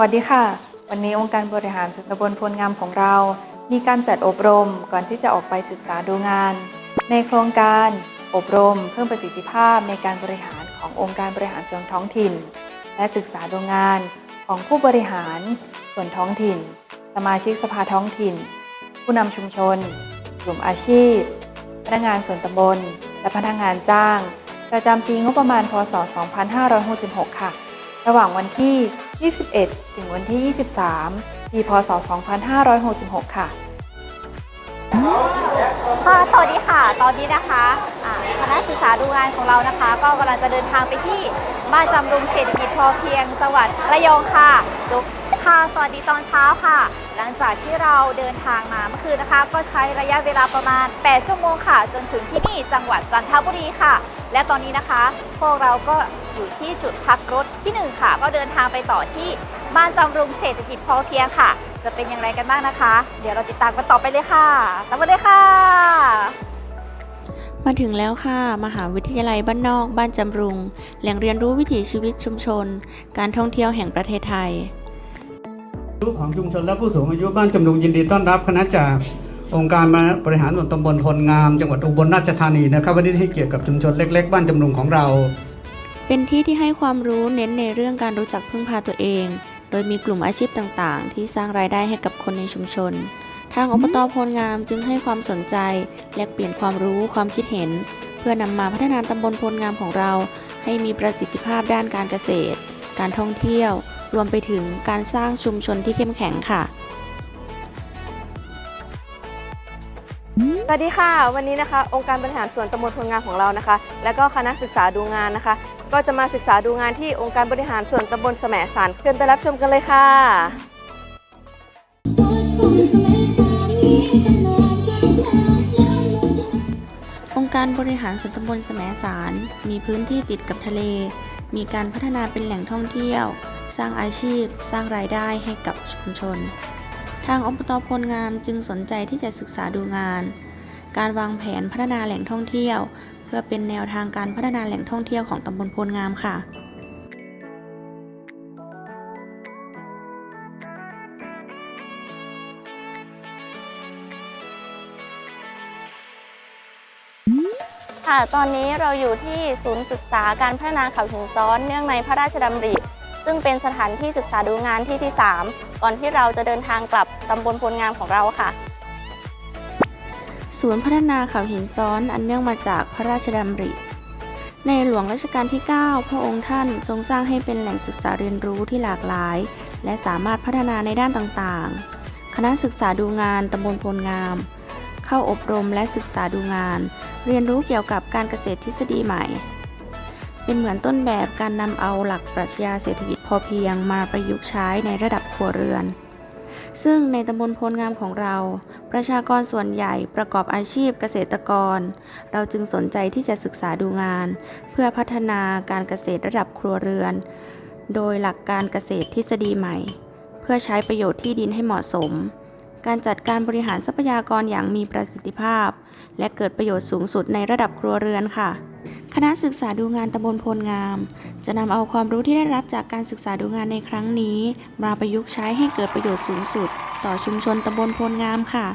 วัสดีค่ะ วันนี้องค์การบริหารส่วนตำบลพลงามของเรา มีการจัดอบรมก่อนที่จะออกไปศึกษาดูงาน ในโครงการอบรมเพิ่มประสิทธิภาพในการบริหารขององค์การบริหารส่วนท้องถิ่น และศึกษาดูงานของผู้บริหารส่วนท้องถิ่น สมาชิกสภาท้องถิ่น ผู้นำชุมชน กลุ่มอาชีพ พนักงานส่วนตำบล และพนักงานจ้าง ประจำปีงบประมาณพศ 2566 ค่ะ ระหว่างวันที่ 21 ถึงวันที่ 23 ปีพศ 2566 ค่ะค่ะสวัสดีค่ะ ตอนนี้นะคะคณะศึกษาดูงานของเรานะคะ ก็กำลังจะเดินทางไปที่บ้านจำรุงเศรษฐกิจพอเพียงจังหวัดระยองค่ะดุ ค่ะ สวัสดีตอนเช้าค่ะ หลังจากที่เราเดินทางมาเมื่อคืนนะคะ ก็ใช้ระยะเวลาประมาณ 8 ชั่วโมงค่ะ จนถึงที่นี่จังหวัดจันทบุรีค่ะ และตอนนี้นะคะ พวกเราก็อยู่ที่จุดพักรถที่หนึ่งค่ะ ก็เดินทางไปต่อที่บ้านจำรุงเศรษฐกิจพอเพียงค่ะ จะเป็นอย่างไรกันบ้างนะคะ เดี๋ยวเราติดตามกันต่อไปเลยค่ะตามมาเลยค่ะ มาถึงแล้วค่ะ มหาวิทยาลัยบ้านนอก บ้านจำรุง แหล่งเรียนรู้วิถีชีวิตชุมชน การท่องเที่ยวแห่งประเทศไทย รู้ของชุมชนและผู้สูงอายุบ้านจำนงยินดีต้อนรับคณะจากองค์การบริหารส่วนตำบลพลงาม จังหวัดอุบลราชธานีนะครับวันนี้ให้เกียรติกับชุมชนเล็ก ๆ บ้านจำนงของเรา เป็นที่ที่ให้ความรู้เน้นในเรื่องการรู้จักพึ่งพาตัวเอง โดยมีกลุ่มอาชีพต่างๆ ที่สร้างรายได้ให้กับคนในชุมชน ทางอบตพลงามจึงให้ความสนใจแลกเปลี่ยนความรู้ความคิดเห็น เพื่อนำมาพัฒนาตำบลพลงามของเรา ให้มีประสิทธิภาพด้านการเกษตร การท่องเที่ยว รวมไปถึงการสร้างชุมชนที่เข้มแข็งค่ะ สวัสดีค่ะ วันนี้นะคะ องค์การบริหารส่วนตำบลพลงามของเรานะคะ และก็คณะศึกษาดูงานนะคะ ก็จะมาศึกษาดูงานที่องค์การบริหารส่วนตำบลแสมสารเชิญไปรับชมกันเลยค่ะองค์การบริหารส่วนตำบลแสมสาร มีพื้นที่ติดกับทะเล มีการพัฒนาเป็นแหล่งท่องเที่ยว สร้างอาชีพ สร้างรายได้ให้กับชุมชน ทางอบตพลงามจึงสนใจที่จะศึกษาดูงาน การวางแผนพัฒนาแหล่งท่องเที่ยว เพื่อเป็นแนวทางการพัฒนาแหล่งท่องเที่ยวของตำบลพลงามค่ะค่ะ ตอนนี้เราอยู่ที่ศูนย์ศึกษาการพัฒนาเขาหินซ้อนเนื่องในพระราชดำริ ซึ่งเป็นสถานที่ศึกษาดูงานที่ที่ 3 ก่อนที่เราจะเดินทางกลับตำบลพลงามของเราค่ะ ศูนย์พัฒนาเขาหินซ้อนอันเนื่องมาจากพระราชดำริในหลวงรัชกาลที่ 9 พระองค์ท่านทรงสร้างให้เป็นแหล่งศึกษาเรียนรู้ที่หลากหลาย และสามารถพัฒนาในด้านต่างๆ คณะศึกษาดูงานตำบลพลงาม เข้าอบรมและศึกษาดูงาน เรียนรู้เกี่ยวกับการเกษตรทฤษฎีใหม่ เป็นเหมือนต้นแบบการนำเอาหลักปรัชญาเศรษฐกิจพอเพียงมาประยุกต์ใช้ในระดับครัวเรือน ซึ่งในตำบลโพลงามของเรา ประชากรส่วนใหญ่ประกอบอาชีพเกษตรกร เราจึงสนใจที่จะศึกษาดูงาน เพื่อพัฒนาการเกษตรระดับครัวเรือน โดยหลักการเกษตรทฤษฎีใหม่ เพื่อใช้ประโยชน์ที่ดินให้เหมาะสม การจัดการบริหารทรัพยากรอย่างมีประสิทธิภาพ และเกิดประโยชน์สูงสุดในระดับครัวเรือนค่ะ คณะศึกษาดูงานตำบลโพลงาม จะนำเอาความรู้ที่ได้รับจากการศึกษาดูงานในครั้งนี้ มาประยุกต์ใช้ให้เกิดประโยชน์สูงสุด ต่อชุมชนตำบลโพลงามค่ะ